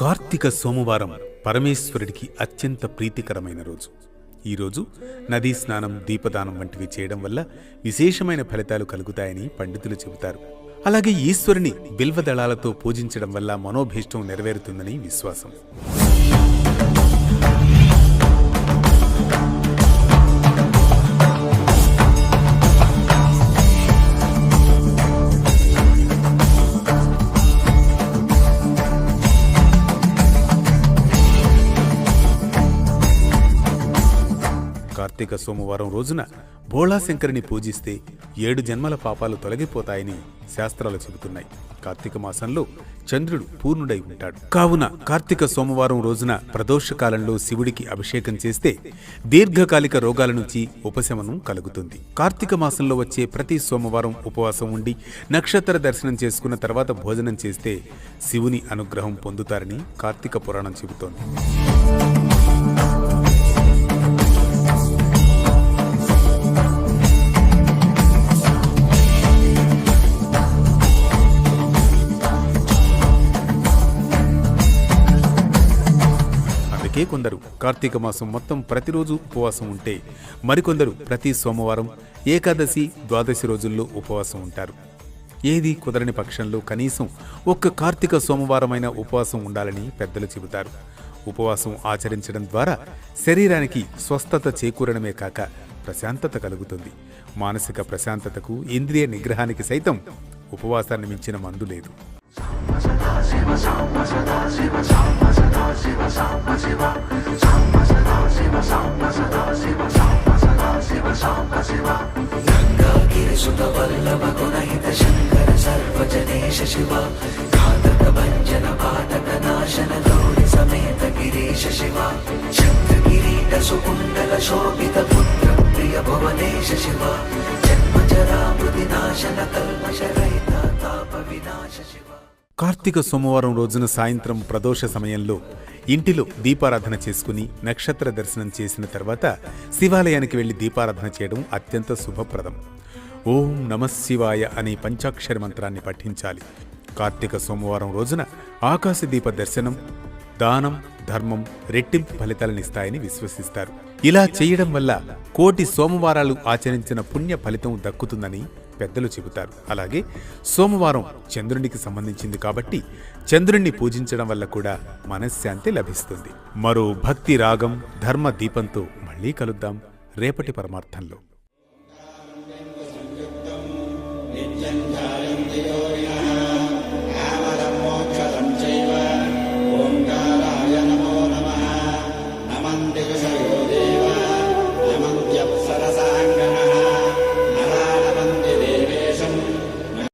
కార్తీక సోమవారం పరమేశ్వరుడికి అత్యంత ప్రీతికరమైన రోజు. ఈ రోజు నదీ స్నానం దీపదానం వంటివి చేయడం వల్ల విశేషమైన ఫలితాలు కలుగుతాయని పండితులు చెబుతారు. అలాగే ఈశ్వరుని బిల్వదళాలతో పూజించడం వల్ల మనోభీష్టం నెరవేరుతుందని విశ్వాసం. కార్తీక సోమవారం రోజున భోళాశంకరిని పూజిస్తే ఏడు జన్మల పాపాలు తొలగిపోతాయని శాస్త్రాలు చెబుతున్నాయి. కార్తీక మాసంలో చంద్రుడు పూర్ణుడై ఉంటాడు. కావున కార్తీక సోమవారం రోజున ప్రదోష కాలంలో శివుడికి అభిషేకం చేస్తే దీర్ఘకాలిక రోగాల నుంచి ఉపశమనం కలుగుతుంది. కార్తీక మాసంలో వచ్చే ప్రతి సోమవారం ఉపవాసం ఉండి నక్షత్ర దర్శనం చేసుకున్న తర్వాత భోజనం చేస్తే శివుని అనుగ్రహం పొందుతారని కార్తీక పురాణం చెబుతోంది. అందుకే కొందరు కార్తీక మాసం మొత్తం ప్రతిరోజు ఉపవాసం ఉంటే మరికొందరు ప్రతి సోమవారం ఏకాదశి ద్వాదశి రోజుల్లో ఉపవాసం ఉంటారు. ఏది కుదరని పక్షంలో కనీసం ఒక్క కార్తీక సోమవారమైన ఉపవాసం ఉండాలని పెద్దలు చెబుతారు. ఉపవాసం ఆచరించడం ద్వారా శరీరానికి స్వస్థత చేకూరడమే కాక ప్రశాంతత కలుగుతుంది. మానసిక ప్రశాంతతకు ఇంద్రియ నిగ్రహానికి సైతం ఉపవాసాన్ని మించిన మందు లేదు. शङ्कर सर्वजनेश शिवा घातक भञ्जन पातक नाशन गौरि समेत गिरीश शिवा शक्तकिरीट सुकुण्डल शोभित पुत्र प्रिय भुवनेश शिवा కార్తీక సోమవారం రోజున సాయంత్రం ప్రదోష సమయంలో ఇంటిలో దీపారాధన చేసుకుని నక్షత్ర దర్శనం చేసిన తర్వాత శివాలయానికి వెళ్ళి దీపారాధన చేయడం అత్యంత శుభప్రదం. ఓం నమశివాయ అనే పంచాక్షరి మంత్రాన్ని పఠించాలి. కార్తీక సోమవారం రోజున ఆకాశ దీప దర్శనం దానం ధర్మం రెట్టింపు ఫలితాలనిస్తాయని విశ్వసిస్తారు. ఇలా చేయడం వల్ల కోటి సోమవారాలు ఆచరించిన పుణ్య ఫలితం దక్కుతుందని పెద్దలు చెబుతారు అలాగే సోమవారం చంద్రునికి సంబంధించింది కాబట్టి చంద్రుణ్ణి పూజించడం వల్ల కూడా మనశ్శాంతి లభిస్తుంది మరో భక్తి రాగం ధర్మ దీపంతో మళ్ళీ కలుద్దాం రేపటి పరమార్థంలో